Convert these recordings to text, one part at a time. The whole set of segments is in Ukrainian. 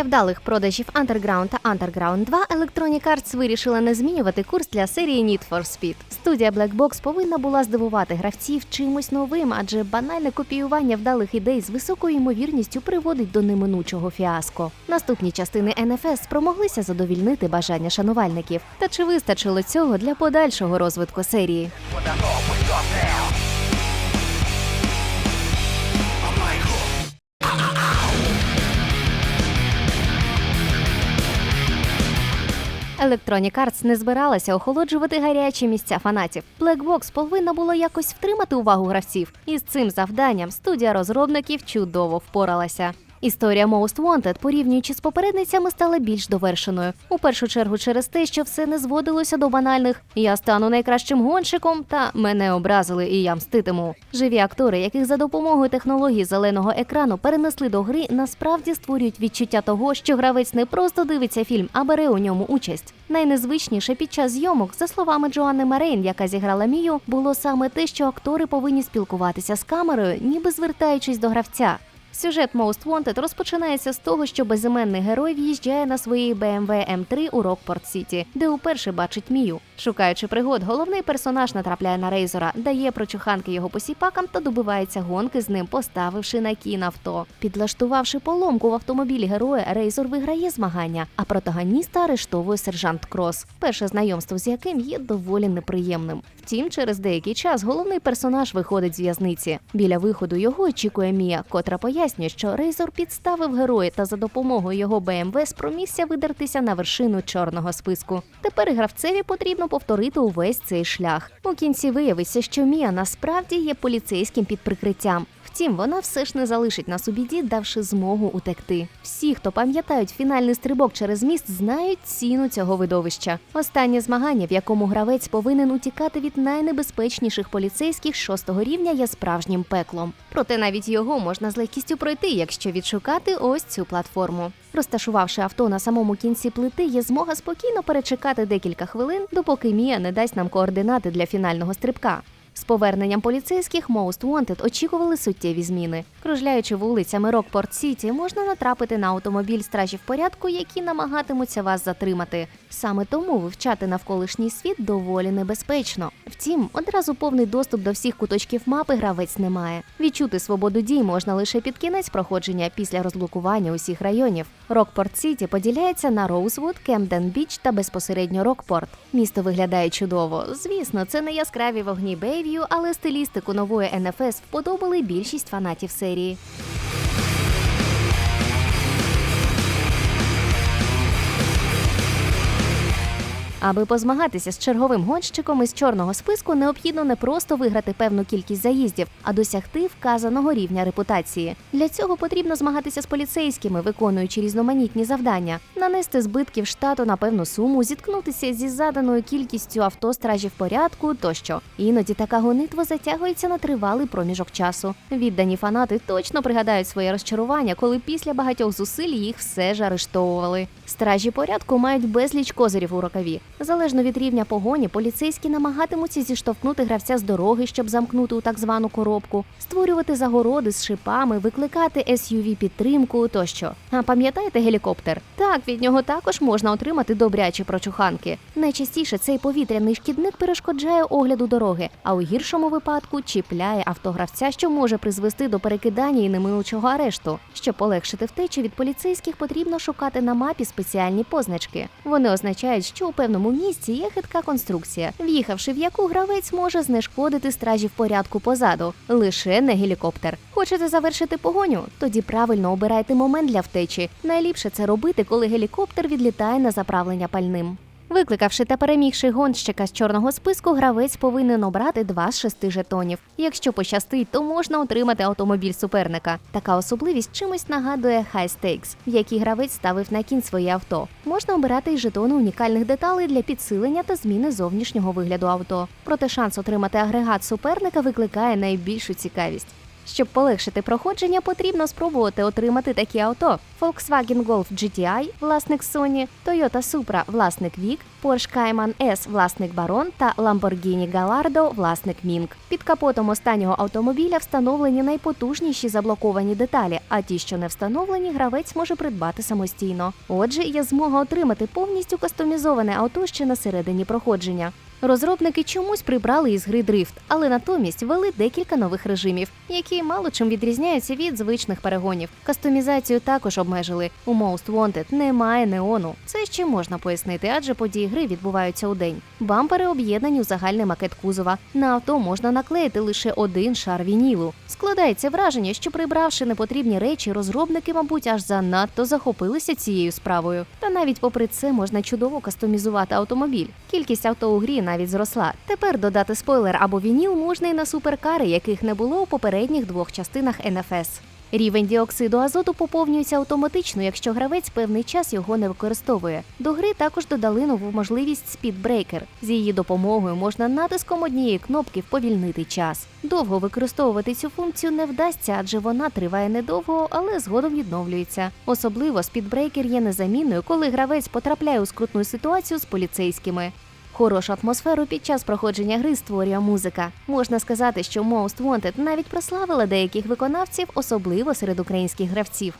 Після вдалих продажів Underground та Underground 2 Electronic Arts вирішила не змінювати курс для серії Need for Speed. Студія Black Box повинна була здивувати гравців чимось новим, адже банальне копіювання вдалих ідей з високою ймовірністю приводить до неминучого фіаско. Наступні частини NFS спромоглися задовільнити бажання шанувальників. Та чи вистачило цього для подальшого розвитку серії? Electronic Arts не збиралася охолоджувати гарячі місця фанатів. Black Box повинна було якось втримати увагу гравців, і з цим завданням студія розробників чудово впоралася. Історія Most Wanted, порівнюючи з попередницями, стала більш довершеною. У першу чергу через те, що все не зводилося до банальних я стану найкращим гонщиком та мене образили, і я мститиму. Живі актори, яких за допомогою технології зеленого екрану перенесли до гри, насправді створюють відчуття того, що гравець не просто дивиться фільм, а бере у ньому участь. Найнезвичніше під час зйомок, за словами Джоанни Марейн, яка зіграла Мію, було саме те, що актори повинні спілкуватися з камерою, ніби звертаючись до гравця. Сюжет Most Wanted розпочинається з того, що безіменний герой в'їжджає на своїй BMW M3 у Рокпорт Сіті, де уперше бачить Мію. Шукаючи пригод, головний персонаж натрапляє на рейзора, дає прочуханки його посіпакам та добивається гонки з ним, поставивши на кін авто. Підлаштувавши поломку в автомобілі героя, рейзор виграє змагання, а протагоніста арештовує сержант Крос, перше знайомство з яким є доволі неприємним. Втім, через деякий час головний персонаж виходить з в'язниці. Біля виходу його очікує Мія, котра пояснює, що Рейзор підставив героя та за допомогою його БМВ спромігся видертися на вершину чорного списку. Тепер гравцеві потрібно повторити увесь цей шлях. У кінці виявиться, що Мія насправді є поліцейським під прикриттям. Втім, вона все ж не залишить нас у біді, давши змогу утекти. Всі, хто пам'ятають фінальний стрибок через міст, знають ціну цього видовища. Останнє змагання, в якому гравець повинен утікати від найнебезпечніших поліцейських шостого рівня, є справжнім пеклом. Проте навіть його можна з легкістю пройти, якщо відшукати ось цю платформу. Розташувавши авто на самому кінці плити, є змога спокійно перечекати декілька хвилин, допоки Мія не дасть нам координати для фінального стрибка. З поверненням поліцейських Most Wanted очікували суттєві зміни. Кружляючи вулицями Рокпорт Сіті, можна натрапити на автомобіль стражів порядку, які намагатимуться вас затримати. Саме тому вивчати навколишній світ доволі небезпечно. Втім, одразу повний доступ до всіх куточків мапи гравець не має. Відчути свободу дій можна лише під кінець проходження після розблокування усіх районів. Рокпорт Сіті поділяється на Роузвуд, Кемден Біч та безпосередньо Рокпорт. Місто виглядає чудово. Звісно, це не яскраві вогні Бейв'ю, але стилістику нової НФС вподобали більшість фанатів серії. Аби позмагатися з черговим гонщиком із чорного списку, необхідно не просто виграти певну кількість заїздів, а досягти вказаного рівня репутації. Для цього потрібно змагатися з поліцейськими, виконуючи різноманітні завдання, нанести збитків штату на певну суму, зіткнутися зі заданою кількістю авто стражів порядку тощо. Іноді така гонитва затягується на тривалий проміжок часу. Віддані фанати точно пригадають своє розчарування, коли після багатьох зусиль їх все ж арештовували. Стражі порядку мають безліч козирів у рукаві. Залежно від рівня погоні, поліцейські намагатимуться зіштовхнути гравця з дороги, щоб замкнути у так звану коробку, створювати загороди з шипами, викликати SUV підтримку тощо. А пам'ятаєте гелікоптер? Так, від нього також можна отримати добрячі прочуханки. Найчастіше цей повітряний шкідник перешкоджає огляду дороги, а у гіршому випадку чіпляє автогравця, що може призвести до перекидання і неминучого арешту. Щоб полегшити втечу від поліцейських, потрібно шукати на мапі спеціальні позначки. Вони означають, що у певному місці є хитка конструкція, в'їхавши в яку гравець може знешкодити стражів порядку позаду, лише не гелікоптер. Хочете завершити погоню? Тоді правильно обирайте момент для втечі. Найліпше це робити, коли гелікоптер відлітає на заправлення пальним. Викликавши та перемігши гонщика з чорного списку, гравець повинен обрати два з шести жетонів. Якщо пощастить, то можна отримати автомобіль суперника. Така особливість чимось нагадує High Stakes, в якій гравець ставив на кін своє авто. Можна обирати й жетони унікальних деталей для підсилення та зміни зовнішнього вигляду авто. Проте шанс отримати агрегат суперника викликає найбільшу цікавість. Щоб полегшити проходження, потрібно спробувати отримати такі авто: Volkswagen Golf GTI, власник Sony, Toyota Supra, власник Vic, Porsche Cayman S, власник Baron та Lamborghini Gallardo, власник Ming. Під капотом останнього автомобіля встановлені найпотужніші заблоковані деталі, а ті, що не встановлені, гравець може придбати самостійно. Отже, є змога отримати повністю кастомізоване авто ще на середині проходження. Розробники чомусь прибрали із гри дрифт, але натомість ввели декілька нових режимів, які мало чим відрізняються від звичних перегонів. Кастомізацію також обмежили. У Most Wanted немає неону. Це ще можна пояснити, адже події гри відбуваються у день. Бампери об'єднані у загальний макет кузова. На авто можна наклеїти лише один шар вінілу. Складається враження, що прибравши непотрібні речі, розробники, мабуть, аж занадто захопилися цією справою. Та навіть попри це можна чудово кастомізувати автомобіль. Кількість авто у грі навіть зросла. Тепер додати спойлер або вініл можна і на суперкари, яких не було у попередніх двох частинах NFS. Рівень діоксиду азоту поповнюється автоматично, якщо гравець певний час його не використовує. До гри також додали нову можливість Speedbreaker. З її допомогою можна натиском однієї кнопки вповільнити час. Довго використовувати цю функцію не вдасться, адже вона триває недовго, але згодом відновлюється. Особливо Speedbreaker є незамінною, коли гравець потрапляє у скрутну ситуацію з поліцейськими. Хорошу атмосферу під час проходження гри створює музика. Можна сказати, що Most Wanted навіть прославила деяких виконавців, особливо серед українських гравців.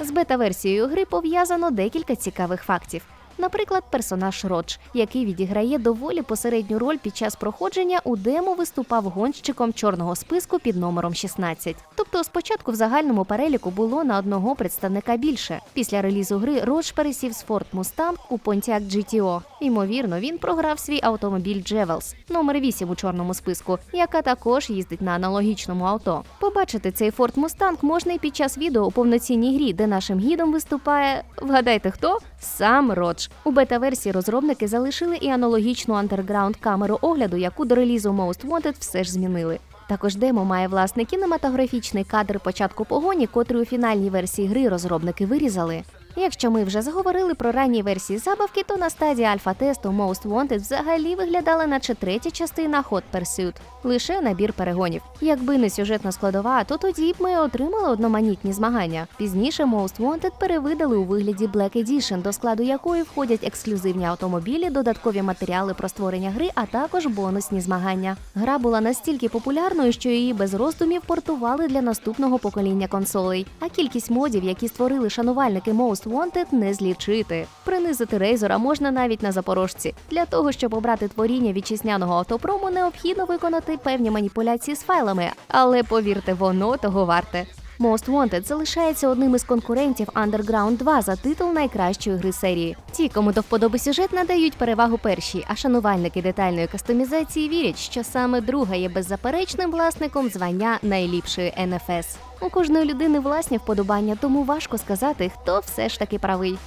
З бета-версією гри пов'язано декілька цікавих фактів. Наприклад, персонаж Родж, який відіграє доволі посередню роль під час проходження, у демо виступав гонщиком чорного списку під номером 16. Тобто, спочатку в загальному переліку було на одного представника більше. Після релізу гри Родж пересів з Ford Mustang у Pontiac GTO. Ймовірно, він програв свій автомобіль Джевелс, номер 8 у чорному списку, яка також їздить на аналогічному авто. Побачити цей Ford Mustang можна і під час відео у повноцінній грі, де нашим гідом виступає. Вгадайте хто? Сам Родж. У бета-версії розробники залишили і аналогічну андерграунд камеру огляду, яку до релізу Most Wanted все ж змінили. Також демо має власний кінематографічний кадр початку погоні, котрий у фінальній версії гри розробники вирізали. Якщо ми вже заговорили про ранні версії забавки, то на стадії альфа-тесту Most Wanted взагалі виглядала наче третя частина Hot Pursuit. лише набір перегонів. Якби не сюжетна складова, то тоді б ми отримали одноманітні змагання. Пізніше Most Wanted перевидали у вигляді Black Edition, до складу якої входять ексклюзивні автомобілі, додаткові матеріали про створення гри, а також бонусні змагання. Гра була настільки популярною, що її без роздумів портували для наступного покоління консолей. А кількість модів, які створили шанувальники Most Wanted, не злічити. Принизити рейзора можна навіть на запорожці. Для того, щоб обрати творіння вітчизняного автопрому, необхідно виконати певні маніпуляції з файлами, але повірте, воно того варте. Most Wanted залишається одним із конкурентів Underground 2 за титул найкращої гри серії. Ті, кому до вподоби сюжет, надають перевагу першій, а шанувальники детальної кастомізації вірять, що саме друга є беззаперечним власником звання найліпшої NFS. У кожної людини власні вподобання, тому важко сказати, хто все ж таки правий.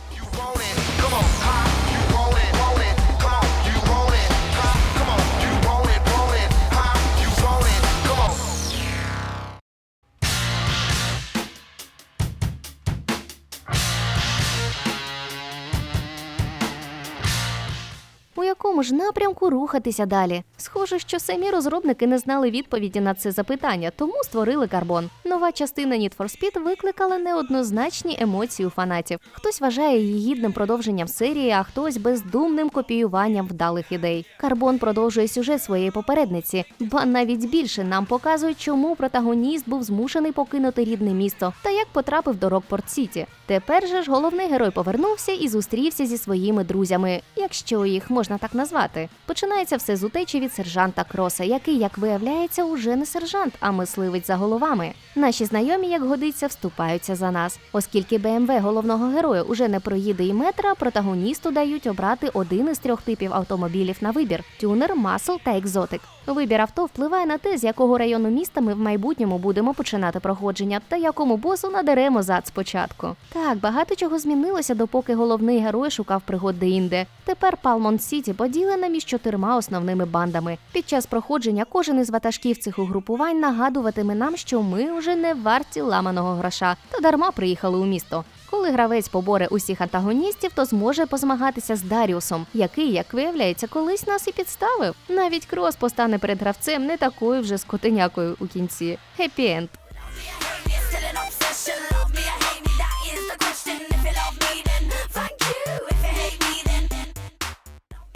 Якому ж напрямку рухатися далі? Схоже, що самі розробники не знали відповіді на це запитання, тому створили карбон. Нова частина Need for Speed викликала неоднозначні емоції у фанатів. Хтось вважає її гідним продовженням серії, а хтось бездумним копіюванням вдалих ідей. Карбон продовжує сюжет своєї попередниці, ба навіть більше нам показують, чому протагоніст був змушений покинути рідне місто та як потрапив до Рокпорт Сіті. Тепер же ж головний герой повернувся і зустрівся зі своїми друзями, якщо їх можна так назвати. Починається все з утечі від сержанта Кроса, який, як виявляється, уже не сержант, а мисливець за головами. Наші знайомі, як годиться, вступаються за нас. Оскільки БМВ головного героя уже не проїде і метра, протагоністу дають обрати один із трьох типів автомобілів на вибір: тюнер, масл та екзотик. Вибір авто впливає на те, з якого району міста ми в майбутньому будемо починати проходження, та якому босу надеремо зад спочатку. Так, багато чого змінилося, допоки головний герой шукав пригод де-інде. Тепер Палмонт Сіті подібний поділена між чотирма основними бандами. Під час проходження кожен із ватажків цих угрупувань нагадуватиме нам, що ми вже не варті ламаного гроша та дарма приїхали у місто. Коли гравець поборе усіх антагоністів, то зможе позмагатися з Даріусом, який, як виявляється, колись нас і підставив. Навіть Крос постане перед гравцем не такою вже скотинякою у кінці. Хеппі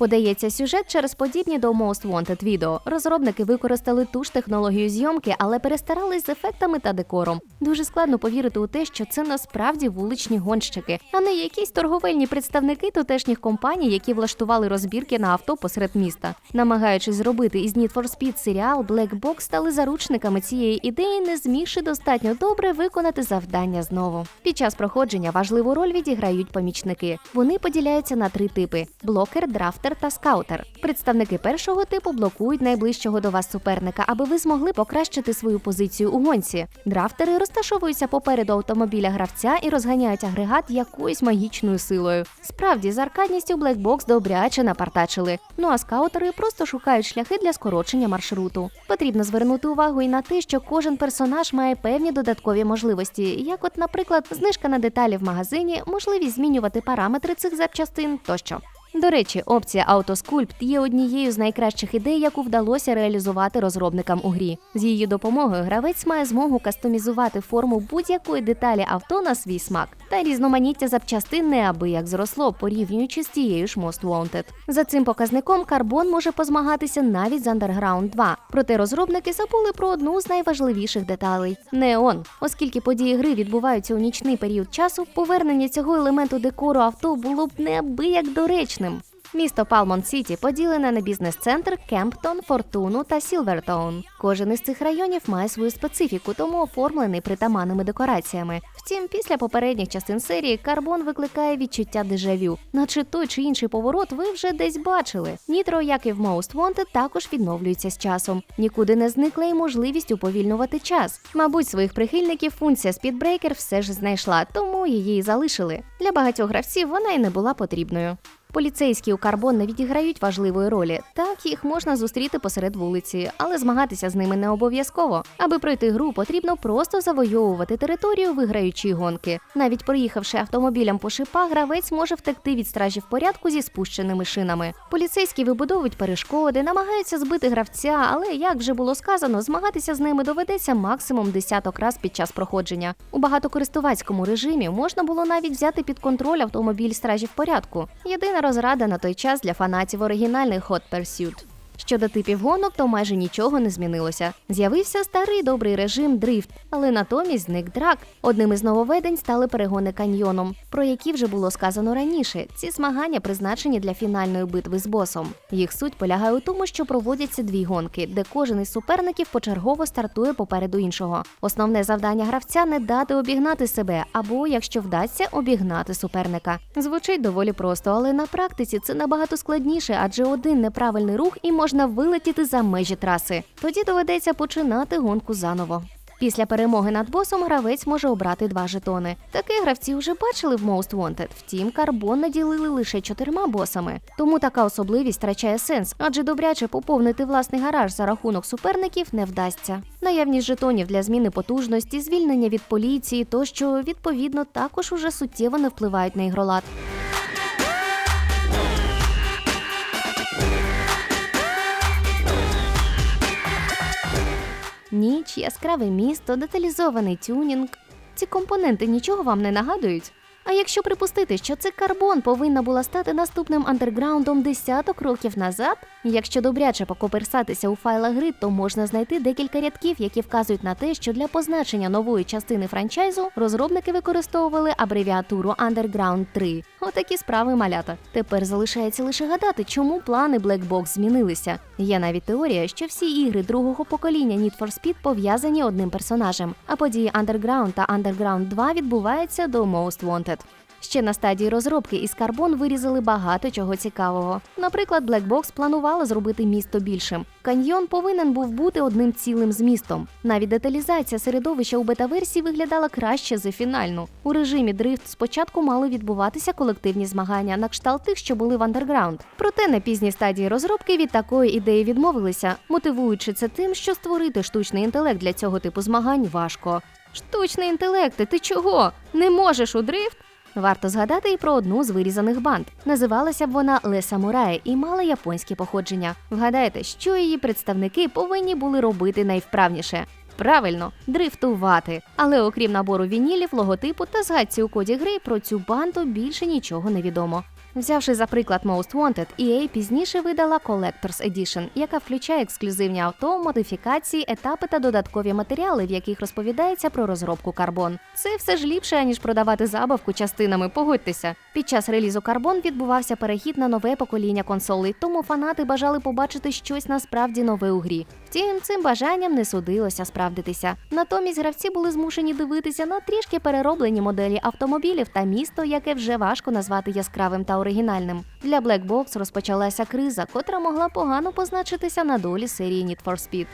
Подається сюжет через подібні до Most Wanted відео. Розробники використали ту ж технологію зйомки, але перестарались з ефектами та декором. Дуже складно повірити у те, що це насправді вуличні гонщики, а не якісь торговельні представники тутешніх компаній, які влаштували розбірки на авто посеред міста. Намагаючись зробити із Need for Speed серіал, Black Box стали заручниками цієї ідеї, не змігши достатньо добре виконати завдання знову. Під час проходження важливу роль відіграють помічники. Вони поділяються на три типи: блокер, драфтер та скаутер. Представники першого типу блокують найближчого до вас суперника, аби ви змогли покращити свою позицію у гонці. Драфтери розташовуються попереду автомобіля гравця і розганяють агрегат якоюсь магічною силою. Справді, з аркадністю Black Box добряче напартачили. Ну а скаутери просто шукають шляхи для скорочення маршруту. Потрібно звернути увагу і на те, що кожен персонаж має певні додаткові можливості, як, от, наприклад, знижка на деталі в магазині, можливість змінювати параметри цих запчастин тощо. До речі, опція Autosculpt є однією з найкращих ідей, яку вдалося реалізувати розробникам у грі. З її допомогою гравець має змогу кастомізувати форму будь-якої деталі авто на свій смак. Та різноманіття запчастин неабияк зросло, порівнюючи з тією ж Most Wanted. За цим показником карбон може позмагатися навіть з Underground 2. Проте розробники забули про одну з найважливіших деталей неон. Оскільки події гри відбуваються у нічний період часу, повернення цього елементу декору авто було б неабияк доречним. Місто Палмонт Сіті поділене на бізнес-центр Кемптон, Фортуну та Сілвертоун. Кожен із цих районів має свою специфіку, тому оформлений притаманними декораціями. Втім, після попередніх частин серії карбон викликає відчуття дежавю, наче той чи інший поворот ви вже десь бачили. Нітро, як і в Most Wanted, також відновлюється з часом. Нікуди не зникла і можливість уповільнювати час. Мабуть, своїх прихильників функція Speedbreaker все ж знайшла, тому її і залишили. Для багатьох гравців вона й не була потрібною. Поліцейські у карбон не відіграють важливої ролі. Так їх можна зустріти посеред вулиці, але змагатися з ними не обов'язково. Аби пройти гру, потрібно просто завойовувати територію, виграючи гонки. Навіть проїхавши автомобілем по шипах, гравець може втекти від стражів порядку зі спущеними шинами. Поліцейські вибудовують перешкоди, намагаються збити гравця, але як вже було сказано, змагатися з ними доведеться максимум десяток раз під час проходження. У багатокористувацькому режимі можна було навіть взяти під контроль автомобіль стражів порядку. Єдина розрада на той час для фанатів оригінальних Hot Pursuit. Щодо типів гонок, то майже нічого не змінилося. З'явився старий добрий режим дрифт, але натомість зник драк. Одним із нововведень стали перегони каньйоном, про які вже було сказано раніше. Ці змагання призначені для фінальної битви з босом. Їх суть полягає у тому, що проводяться дві гонки, де кожен із суперників почергово стартує попереду іншого. Основне завдання гравця не дати обігнати себе, або, якщо вдасться, обігнати суперника. Звучить доволі просто, але на практиці це набагато складніше, адже один неправильний рух і можна вилетіти за межі траси. Тоді доведеться починати гонку заново. Після перемоги над босом гравець може обрати два жетони. Таке гравці вже бачили в Most Wanted, втім, карбон наділили лише чотирма босами. Тому така особливість втрачає сенс, адже добряче поповнити власний гараж за рахунок суперників не вдасться. Наявність жетонів для зміни потужності, звільнення від поліції тощо відповідно також уже суттєво не впливають на ігролад. Ніч, яскраве місто, деталізований тюнінг. Ці компоненти нічого вам не нагадують? А якщо припустити, що це карбон повинна була стати наступним андерграундом десяток років назад, якщо добряче покоперсатися у файлах гри, то можна знайти декілька рядків, які вказують на те, що для позначення нової частини франчайзу розробники використовували абревіатуру Underground 3. Отакі справи малята. Тепер залишається лише гадати, чому плани Black Box змінилися. Є навіть теорія, що всі ігри другого покоління Need for Speed пов'язані одним персонажем, а події Underground та Underground 2 відбуваються до Most Wanted. Ще на стадії розробки із карбон вирізали багато чого цікавого. Наприклад, Black Box планувала зробити місто більшим. Каньйон повинен був бути одним цілим з містом. Навіть деталізація середовища у бета-версії виглядала краще за фінальну. У режимі дрифт спочатку мали відбуватися колективні змагання на кшталт тих, що були в андерграунд. Проте на пізній стадії розробки від такої ідеї відмовилися, мотивуючи це тим, що створити штучний інтелект для цього типу змагань важко. Штучний інтелект, ти чого? Не можеш у дрифт? Варто згадати і про одну з вирізаних банд. Називалася б вона Ле Самурає і мала японське походження. Вгадайте, що її представники повинні були робити найвправніше. Правильно, дрифтувати. Але окрім набору вінілів, логотипу та згадці у коді гри про цю банду більше нічого не відомо. Взявши за приклад Most Wanted, EA пізніше видала Collector's Edition, яка включає ексклюзивні авто, модифікації, етапи та додаткові матеріали, в яких розповідається про розробку карбон. Це все ж ліпше, аніж продавати забавку частинами. Погодьтеся. Під час релізу карбон відбувався перехід на нове покоління консолей, тому фанати бажали побачити щось насправді нове у грі. Втім, цим бажанням не судилося справдитися. Натомість гравці були змушені дивитися на трішки перероблені моделі автомобілів та місто, яке вже важко назвати яскравим та оригінальним. Для Black Box розпочалася криза, котра могла погано позначитися на долі серії Need for Speed.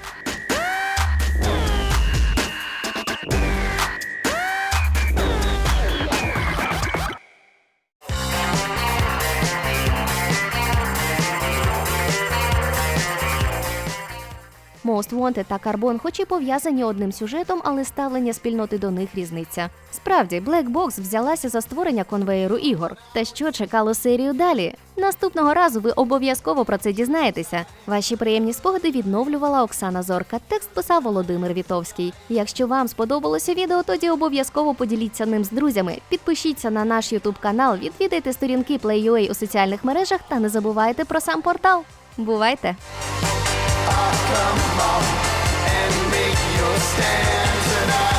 Most Wanted та Carbon хоч і пов'язані одним сюжетом, але ставлення спільноти до них різниця. Справді, Black Box взялася за створення конвеєру ігор. Та що чекало серію далі? Наступного разу ви обов'язково про це дізнаєтеся. Ваші приємні спогади відновлювала Оксана Зорка. Текст писав Володимир Вітовський. Якщо вам сподобалося відео, тоді обов'язково поділіться ним з друзями. Підпишіться на наш YouTube канал, відвідайте сторінки Play.ua у соціальних мережах та не забувайте про сам портал. Бувайте! I'll come on and make your stand tonight.